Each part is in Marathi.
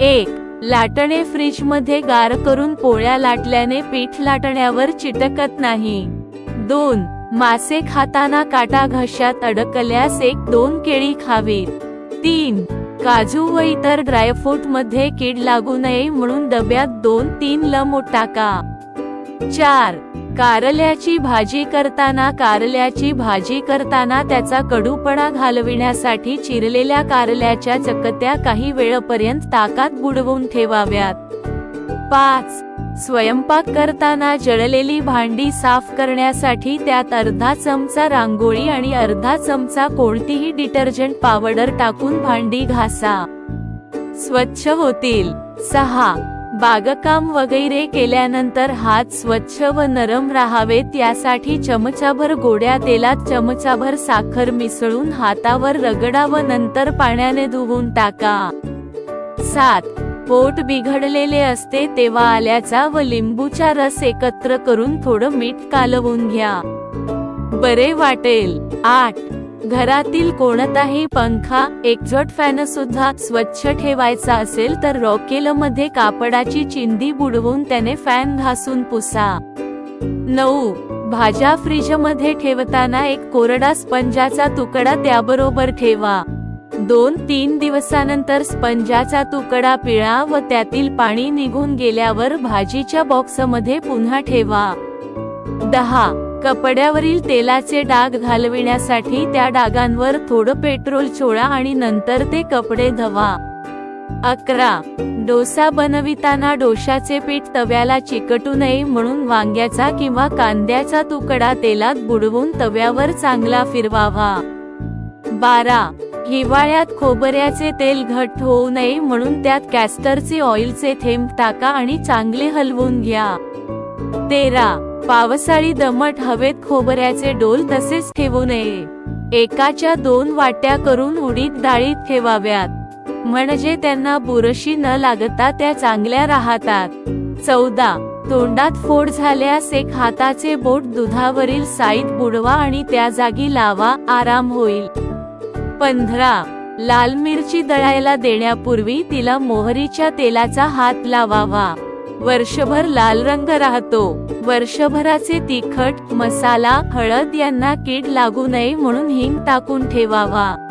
एक लाटणे फ्रीजमध्ये गार करून पोळ्या लाटल्याने पीठ लाटण्यावर चिटकत नाही. दोन मासे खाताना काटा घशात अडकल्यास एक दोन केळी खावीत. तीन काजू व इतर ड्रायफ्रूटमध्ये कीड लागू नये म्हणून डब्यात दोन तीन लमोट टाका. चार कारल्याची भाजी करताना कारल्याची भाजी करताना त्याचा कडूपणा घालविण्यासाठी चिरलेल्या कारल्याच्या चकत्या काही वेळपर्यंत ताकात बुडवून ठेवाव्यात. पाच. स्वयंपाक करताना जळलेली भांडी साफ करण्यासाठी त्यात अर्धा चमचा रांगोळी आणि अर्धा चमचा कोणतीही डिटर्जंट पावडर टाकून भांडी घासा. स्वच्छ होतील. सहा. बागकाम वगैरे केल्यानंतर हात स्वच्छ व नरम राहावेत यासाठी चमचाभर गोड्या तेलात चमचाभर साखर मिसळून हातावर रगडा व नंतर पाण्याने धुवून टाका. सात. पोट बिघडलेले असते तेव्हा आल्याचा व लिंबूचा रस एकत्र करून थोडं मीठ कालवून घ्या. बरे वाटेल. आठ. घरातील कोणताही पंखा एक्झॉट फॅन सुद्धा स्वच्छ ठेवायचा असेल तर रॉकेल मध्ये कापडाची चिंदी बुडवून त्याने फॅन घासून पुसा. नऊ. भाज्या फ्रीजमध्ये ठेवताना एक कोरडा स्पंजाचा तुकडा त्याबरोबर ठेवा. दोन तीन दिवसानंतर स्पंजाचा तुकडा पिळा व त्यातील पाणी निघून गेल्यावर भाजीच्या बॉक्समध्ये पुन्हा ठेवा. दहा. कपड्यावरील तेलाचे डाग घालविण्यासाठी त्या डागांवर थोडं पेट्रोल चोळा आणि नंतर ते कपडे धवा. अकरा. डोसा बनविताना डोशाचे पीठ तव्याला चिकटू नये म्हणून वांग्याचा किंवा कांद्याचा तुकडा तेलात बुडवून तव्यावर चांगला फिरवावा. बारा. हिवाळ्यात खोबऱ्याचे तेल घट्ट होऊ नये म्हणून त्यात कॅस्टरचे ऑइलचे थेंब टाका आणि चांगले हलवून घ्या. तेरा. पावसाळी दमट हवेत खोबऱ्याचे डोल तसेच ठेवू नये. एकाच्या दोन वाट्या करून उडीद डाळीत ठेवाव्यात. म्हणजे त्यांना बुरशी न लागता त्या चांगल्या राहतात. चौदा. तोंडात फोड झाल्यास एक हाताचे बोट दुधावरील साईत बुडवा आणि त्या जागी लावा आराम होईल. पंधरा. लाल मिरची दळायला देण्यापूर्वी तिला मोहरीच्या तेलाचा हात लावावा. वर्षभर लाल रंग राहतो. वर्षभराचे तिखट मसाला हळद यांना कीड लागू नये म्हणून हिंग टाकून ठेवावा.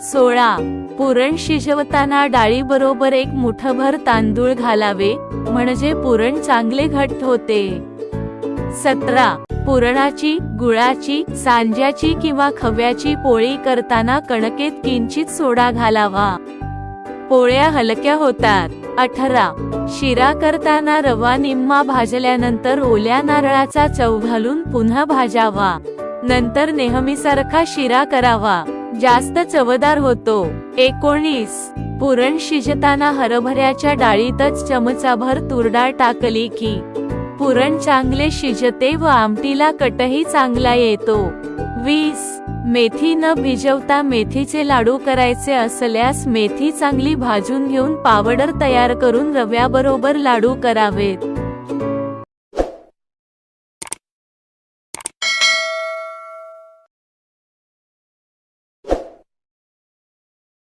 सोळा. पुरण शिजवताना डाळी बरोबर एक मुठभर तांदूळ घालावे म्हणजे पुरण चांगले घट्ट होते. सतरा. पुरणाची गुळाची सांज्याची किंवा खव्याची पोळी करताना कणकेत किंचित सोडा घालावा. पोळ्या हलक्या होतात. अठरा. शिरा करताना रवा निम्मा भाजल्यानंतर ओल्या नारळाचा चव घालून पुन्हा भाजावा. नंतर नेहमीसारखा शिरा करावा. जास्त चवदार होतो. एकोणीस. पुरण शिजताना हरभऱ्याच्या डाळीतच चमचाभर तुरडाळ टाकली की पुरण चांगले शिजते व आमटीला कटही चांगला येतो. वीस. मेथी न भिजवता मेथीचे लाडू करायचे असल्यास मेथी चांगली भाजून घेऊन पावडर तयार करून रव्याबरोबर लाडू करावेत.